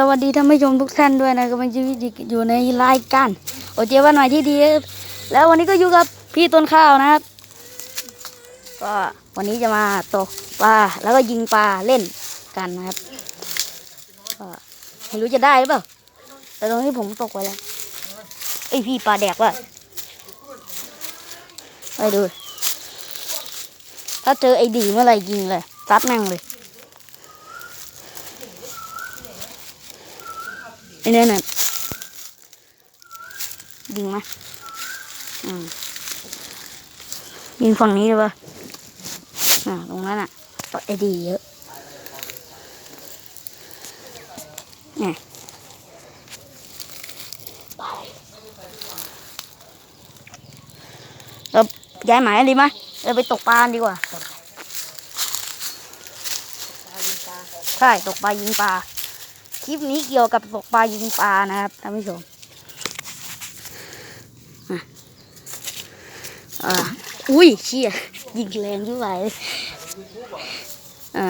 สวัสดีท่านผู้ชมทุกท่านด้วยนะกำลังชีวิตอยู่ในรายการโอเจวันหน่อยที่ดี แล้ววันนี้ก็อยู่กับพี่ต้นข้าวนะครับ ก็วันนี้จะมาตกปลาแล้วก็ยิงปลาเล่นกันนะครับก็ไม่รู้จะได้หรือเปล่าแต่ตรงนี้ผมตกไว้แล้วไอพี่ปลาแดกว่ะไปดู ถ้าเจอไอ้ดีเมื่อไหร่ยิงเลยซัดแม่งเลย ไอ้เนี่ยน่ะยิงไหมอืมยิงฝั่งนี้เลยปะอ่าตรงนั้นอะไอ้ดีเยอะเนี่ยเราย้ายหมายดีไหมเราไปตกปลาดีกว่า ใช่ ตกปลายิงปลา ลิปนี้เกี่ยวกับตกปลายิงปลานะครับท่านผู้ชมอะอ่าอุ้ยเชี่ยยิงแรงยิ่งไหวเลยอ่า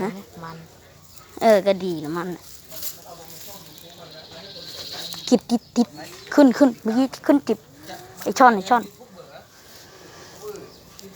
มันมันเออก็ดีนะมันกิบติบติบขึ้นขึ้นเมื่อกี้ขึ้นติบไอช่อนไอช่อน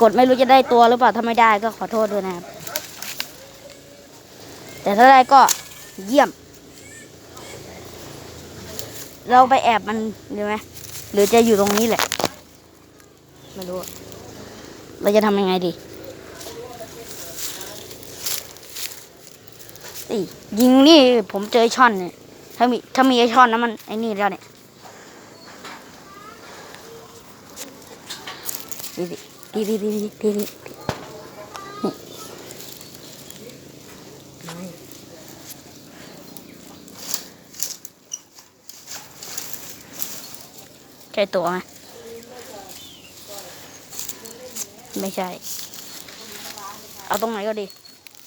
กดไม่รู้จะได้ตัวหรือเปล่าถ้าไม่ได้ก็ขอโทษด้วยนะครับ แต่ถ้าได้ก็เยี่ยม เราไปแอบมันดีไหมหรือจะอยู่ตรงนี้แหละไม่รู้ เราจะทำยังไงดีอิยิงนี่ผมเจอช่อนเนี่ยถ้ามีถ้ามีไอช่อนนะมันไอ้นี่แล้วเนี่ยดี ดีดีดีดีดีดีไม่ใช่ตัวไหมไม่ใช่ เอาตรงไหนก็ดี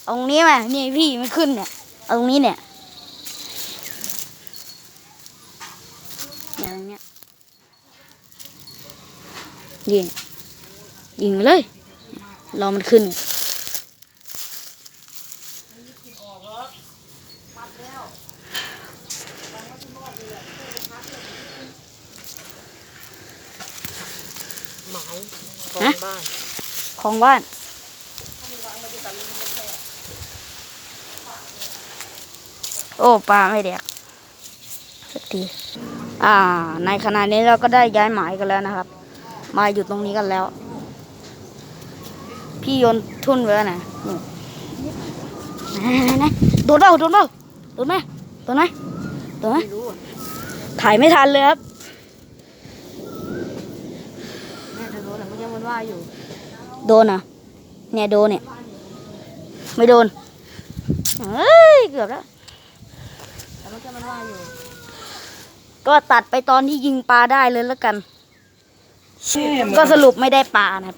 เอาตรงนี้ไหมนี่พี่ไม่ขึ้นเนี่ย เอาตรงนี้เนี่ยเนี่ยตรงเนี้ยยิง ยิงไปเลย รอมันขึ้น หมายขอฮะงบ้านของบ้าน โอ้ปลาไม่แดกสักทีอ่า ในขณะนี้เราก็ได้ย้ายหมายกันแล้วนะครับ มาอยู่ตรงนี้กันแล้ว พี่โยนทุ่นไว้แล้วนะนู่นไหนไหนไหนโดนเปล่าโดนเปล่าโดนไหมโดนไหมโดนไหมไม่รู้อะถ่ายไม่ทันเลยครับแม่จะรู้แหละเมื่อกี้มันว่าอยู่ โดนอะเนี่ยโดนเนี่ย ไม่โดนเฮ้ยเกือบแล้วแต่เมื่อกี้มันว่าอยู่ ก็ตัดไปตอนที่ยิงปลาได้เลยแล้วกัน ก็สรุปไม่ได้ปลานะครับ